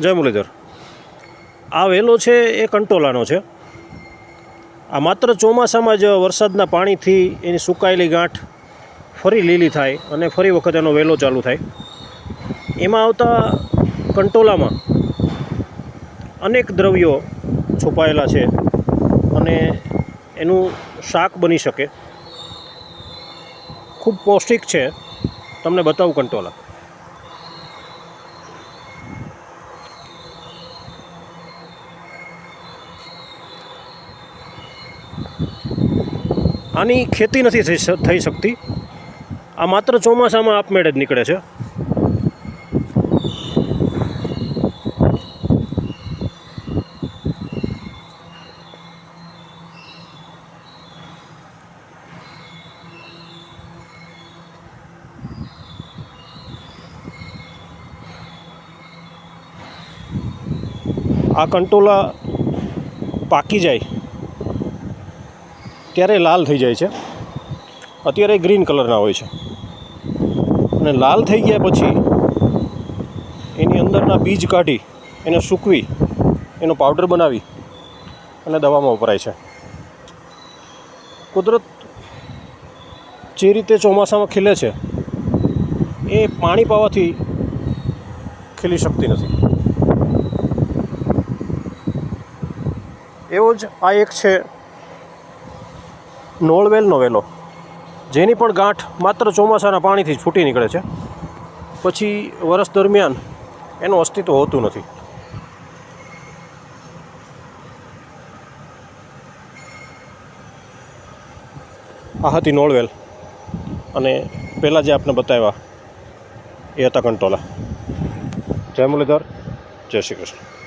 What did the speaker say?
જય મુરલીધર. આ વેલો છે, એ કંટોલાનો છે. આ માત્ર ચોમાસામાં જ વરસાદના પાણીથી એની સુકાયેલી ગાંઠ ફરી લીલી થાય અને ફરી વખત એનો વેલો ચાલુ થાય. એમાં આવતા કંટોલામાં અનેક દ્રવ્યો છુપાયેલા છે અને એનું શાક બની શકે. ખૂબ પૌષ્ટિક છે. તમને બતાવું કંટોલા. આની ખેતી નથી થઈ શકતી. આ માત્ર ચોમાસામાં આપમેળે જ નીકળે છે. આ કંટોલા પાકી જાય. ત્યારે લાલ થઈ જાય છે. અત્યારે ગ્રીન કલરના હોય છે. અને લાલ થઈ ગયા પછી એની અંદરના બીજ કાઢી, એને સૂકવી, એનો પાવડર બનાવી અને દવામાં વપરાય છે. કુદરત જે રીતે ચોમાસામાં ખીલે છે, એ પાણી પાવાથી ખીલી શકતી નથી. એવો જ આ એક છે નોળવેલનો વેલો જેની પણ ગાંઠ માત્ર ચોમાસાના પાણીથી જ ફૂટી નીકળે છે. પછી વરસ દરમિયાન એનું અસ્તિત્વ હોતું નથી. આ હતી નોળવેલ અને પહેલાં જે આપને બતાવ્યા એ હતા કંટોલા. જય મુરલીધર, જય શ્રી કૃષ્ણ.